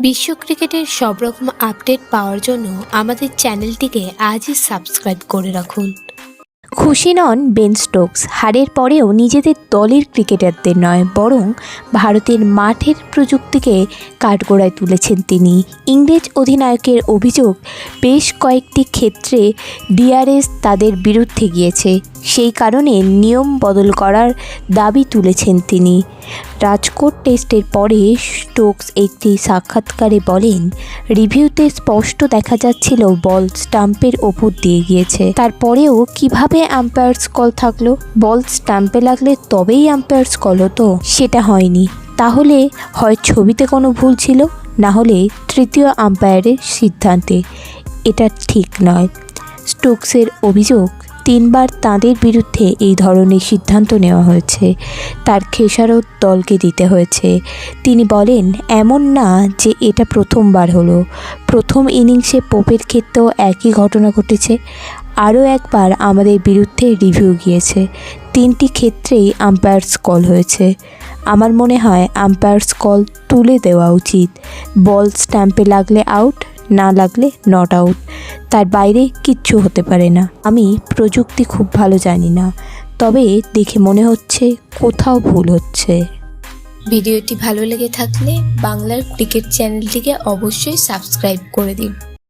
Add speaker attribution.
Speaker 1: বিশ্ব ক্রিকেটের সব রকম আপডেট পাওয়ার জন্য আমাদের চ্যানেলটিকে আজই সাবস্ক্রাইব করে রাখুন।
Speaker 2: খুশি নন বেন স্টোকস, হারের পরেও নিজেদের দলের ক্রিকেটারদের নয়, বরং ভারতের মাঠের প্রযুক্তিকে কাঠগড়ায় তুলেছেন তিনি। ইংরেজ অধিনায়কের অভিযোগ, বেশ কয়েকটি ক্ষেত্রে ডিআরএস তাদের বিরুদ্ধে গিয়েছে। সেই কারণে নিয়ম বদল করার দাবি তুলেছেন তিনি। রাজকোট টেস্টের পরে স্টোকস একটি সাক্ষাৎকারে বলেন, রিভিউতে স্পষ্ট দেখা যাচ্ছিল বল স্টাম্পের ওপর দিয়ে গিয়েছে। তারপরেও কীভাবে আম্পায়ার্স কল থাকল? বল স্টাম্পে লাগলে তবেই আম্পায়ার্স কল হতো। সেটা হয়নি। তাহলে হয় ছবিতে কোনো ভুল ছিল? না হলে তৃতীয় আম্পায়ারের সিদ্ধান্তে। এটা ঠিক নয়। স্টোকসের অভিযোগ তিনবার তাঁদের বিরুদ্ধে এই ধরনের সিদ্ধান্ত নেওয়া হয়েছে। তার খেসারত দলকে দিতে হয়েছে। তিনি বলেন, এমন না যে এটা প্রথমবার হলো। প্রথম ইনিংসে পোপের ক্ষেত্রেও একই ঘটনা ঘটেছে। আরও একবার আমাদের বিরুদ্ধে রিভিউ গিয়েছে। তিনটি ক্ষেত্রেই আম্পায়ার্স কল হয়েছে। আমার মনে হয় আম্পায়ার্স কল তুলে দেওয়া উচিত। বল স্ট্যাম্পে লাগলে আউট না লাগলে নট আউট তার বাইরে কিচ্ছু হতে পারে না। আমি প্রযুক্তি খুব ভালো জানি না। তবে দেখে মনে হচ্ছে কোথাও ভুল হচ্ছে।
Speaker 1: ভিডিওটি ভালো লেগে থাকলে বাংলার ক্রিকেট চ্যানেলটিকে অবশ্যই সাবস্ক্রাইব করে দিন।